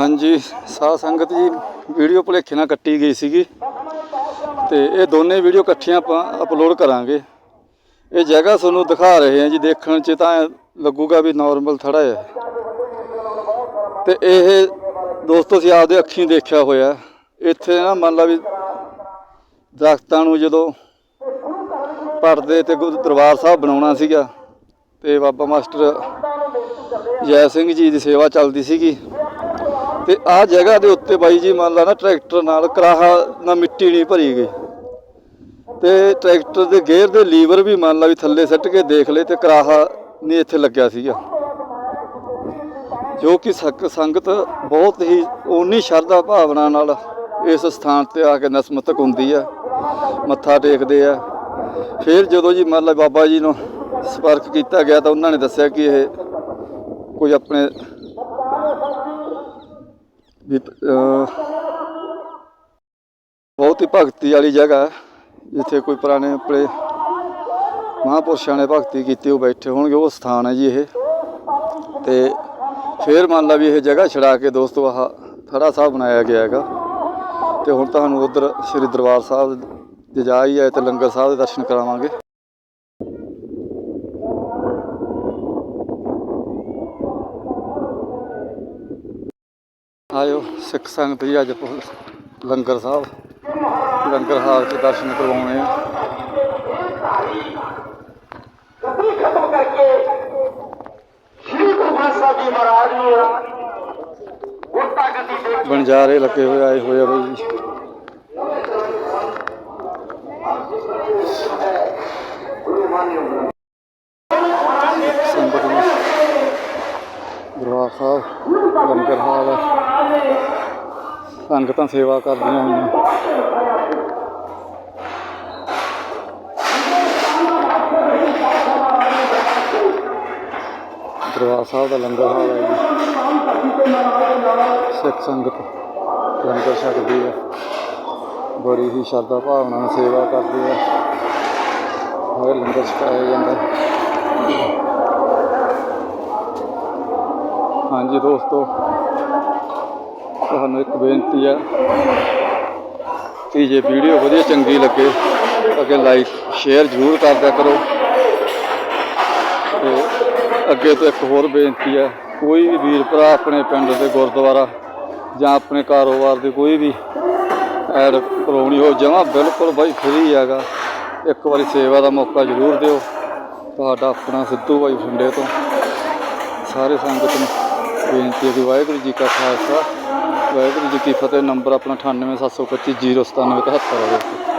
ਹਾਂਜੀ, ਸਾਧ ਸੰਗਤ ਜੀ, ਵੀਡੀਓ ਭੁਲੇਖੇ ਨਾਲ ਕੱਟੀ ਗਈ ਸੀਗੀ ਤੇ ਇਹ ਦੋਨੇ ਵੀਡੀਓ ਇਕੱਠੀਆਂ ਆਪਾਂ ਅਪਲੋਡ ਕਰਾਂਗੇ। ਇਹ ਜਗ੍ਹਾ ਤੁਹਾਨੂੰ ਦਿਖਾ ਰਹੇ ਹਾਂ ਜੀ, ਦੇਖਣ 'ਚ ਤਾਂ ਐਂ ਲੱਗੂਗਾ ਵੀ ਨਾਰਮਲ ਥੜਾ ਹੈ ਤੇ ਇਹ ਦੋਸਤੋ, ਅਸੀਂ ਆਪਦੇ ਅੱਖੀਂ ਦੇਖਿਆ ਹੋਇਆ। ਇੱਥੇ ਨਾ ਮੰਨ ਲਾ ਵੀ ਦਰਖਤਾਂ ਨੂੰ ਜਦੋਂ ਪੜਦੇ ਤੇ ਗੁਰੂ ਦਰਬਾਰ ਸਾਹਿਬ ਬਣਾਉਣਾ ਸੀਗਾ, ਤੇ ਬਾਬਾ ਮਾਸਟਰ ਜੈ ਸਿੰਘ ਜੀ ਦੀ ਸੇਵਾ ਚੱਲਦੀ ਸੀਗੀ। ਤੇ ਆਹ ਜਗ੍ਹਾ ਦੇ ਉੱਤੇ ਬਾਈ ਜੀ ਮੰਨ ਲਾ ਨਾ ਟਰੈਕਟਰ ਨਾਲ ਕਰਾਹਾ ਨਾਲ ਮਿੱਟੀ ਨਹੀਂ ਭਰੀ ਗਈ। ਤੇ ਟਰੈਕਟਰ ਦੇ ਗੇਅਰ ਦੇ ਲੀਵਰ ਵੀ ਮੰਨ ਲਾ ਵੀ ਥੱਲੇ ਸੱਟ ਕੇ ਦੇਖ ਲਏ ਤੇ ਕਰਾਹਾ ਨਹੀਂ ਇੱਥੇ ਲੱਗਿਆ ਸੀਗਾ। ਜੋ ਕਿ ਸਕ- ਸੰਗਤ ਬਹੁਤ ਹੀ ਓਨੀ ਸ਼ਰਧਾ ਭਾਵਨਾ ਨਾਲ ਇਸ ਸਥਾਨ ਤੇ ਆ ਕੇ ਨਸਮਤਕ ਹੁੰਦੀ ਆ, ਮੱਥਾ ਟੇਕਦੇ ਆ। ਫਿਰ ਜਦੋਂ ਜੀ ਮੰਨ ਲਾ ਬਾਬਾ ਜੀ ਨੂੰ ਸੰਪਰਕ ਕੀਤਾ ਗਿਆ ਤਾਂ ਉਹਨਾਂ ਨੇ ਦੱਸਿਆ ਕਿ ਇਹ ਕੋਈ ਆਪਣੇ ਵੀ ਬਹੁਤ ਹੀ ਭਗਤੀ ਵਾਲੀ ਜਗ੍ਹਾ ਹੈ, ਜਿੱਥੇ ਕੋਈ ਪੁਰਾਣੇ ਆਪਣੇ ਮਹਾਂਪੁਰਸ਼ਾਂ ਨੇ ਭਗਤੀ ਕੀਤੀ, ਉਹ ਬੈਠੇ ਹੋਣਗੇ, ਉਹ ਸਥਾਨ ਹੈ ਜੀ ਇਹ। ਤੇ ਫੇਰ ਮੰਨ ਲਾ ਵੀ ਇਹ ਜਗ੍ਹਾ ਛੜਾ ਕੇ ਦੋਸਤੋ, ਆਹ ਥੜਾ ਸਾਹਿਬ ਬਣਾਇਆ ਗਿਆ ਹੈਗਾ। ਤੇ ਹੁਣ ਤੁਹਾਨੂੰ ਉਧਰ ਸ੍ਰੀ ਦਰਬਾਰ ਸਾਹਿਬ ਦੇ ਜਾ ਹੀ ਆਏ ਤੇ ਲੰਗਰ ਸਾਹਿਬ ਦੇ ਦਰਸ਼ਨ ਕਰਾਵਾਂਗੇ। ਆਇਓ ਸਿੱਖ ਸੰਗਤ ਜੀ ਅੱਜ ਲੰਗਰ ਸਾਹਿਬ। ਲੰਗਰ ਹਾਲ 'ਚ ਦਰਸ਼ਨ ਕਰਵਾਉਣੇ ਆ। ਗਤੀ ਖਤਮ ਕਰਕੇ ਸ਼੍ਰੀ ਗੁਰੂ ਗ੍ਰੰਥ ਸਾਹਿਬ ਜੀ ਮਹਾਰਾਜ ਨੂੰ ਉਲਟਾ ਗਤੀ ਦੇ ਬਣਜਾਰੇ ਲੱਗੇ ਹੋਏ ਆਏ ਹੋਏ ਆ ਬਈ ਜੀ। ਸੰਗਤ ਨੂੰ ਦਰਬਾਰ ਸਾਹਿਬ ਲੰਗਰ ਹਾਲ ਸੰਗਤਾਂ ਸੇਵਾ ਕਰਦੀਆਂ ਹੋਈਆਂ ਦਰਬਾਰ ਸਾਹਿਬ ਦਾ ਲੰਗਰ ਹਾਲ ਹੈ ਜੀ ਸਿੱਖ ਸੰਗਤ ਲੰਗਰ ਛਕਦੀ ਹੈ ਬੜੀ ਹੀ ਸ਼ਰਧਾ ਭਾਵਨਾ ਨਾਲ ਸੇਵਾ ਕਰਦੀ ਹੈ ਹਰ ਲੰਗਰ ਛਕਾਇਆ ਜਾਂਦਾ ਹੈ। ਹਾਂਜੀ ਦੋਸਤੋ, ਤੁਹਾਨੂੰ ਇੱਕ ਬੇਨਤੀ ਹੈ ਕਿ ਜੇ ਵੀਡੀਓ ਵਧੀਆ ਚੰਗੀ ਲੱਗੇ, ਅੱਗੇ ਲਾਈਕ ਸ਼ੇਅਰ ਜ਼ਰੂਰ ਕਰ ਕਰੋ। ਤੇ ਅੱਗੇ ਤੋਂ ਇੱਕ ਹੋਰ ਬੇਨਤੀ ਹੈ, ਕੋਈ ਵੀ ਵੀਰ ਭਰਾ ਆਪਣੇ ਪਿੰਡ ਦੇ ਗੁਰਦੁਆਰਾ ਜਾਂ ਆਪਣੇ ਕਾਰੋਬਾਰ ਦੀ ਕੋਈ ਵੀ ਐਡ ਕਰਾਉਣੀ ਹੋ ਜਮਾ ਬਿਲਕੁਲ ਬਾਈ ਫ੍ਰੀ ਹੈਗਾ। ਇੱਕ ਵਾਰੀ ਸੇਵਾ ਦਾ ਮੌਕਾ ਜ਼ਰੂਰ ਦਿਓ। ਤੁਹਾਡਾ ਆਪਣਾ ਸਿੱਧੂ ਬਾਈ ਫੰਡੇ ਤੋਂ। ਸਾਰੇ ਸੰਗਤ ਨੂੰ ਬੇਨਤੀ ਹੈ ਕਿ ਵਾਹਿਗੁਰੂ ਜੀ ਕਾ ਖਾਲਸਾ, ਵਾਹਿਗੁਰੂ ਜੀ ਕੀ ਫਤਿਹ, ਨੰਬਰ ਆਪਣਾ 98725 097 73 ਹੈ।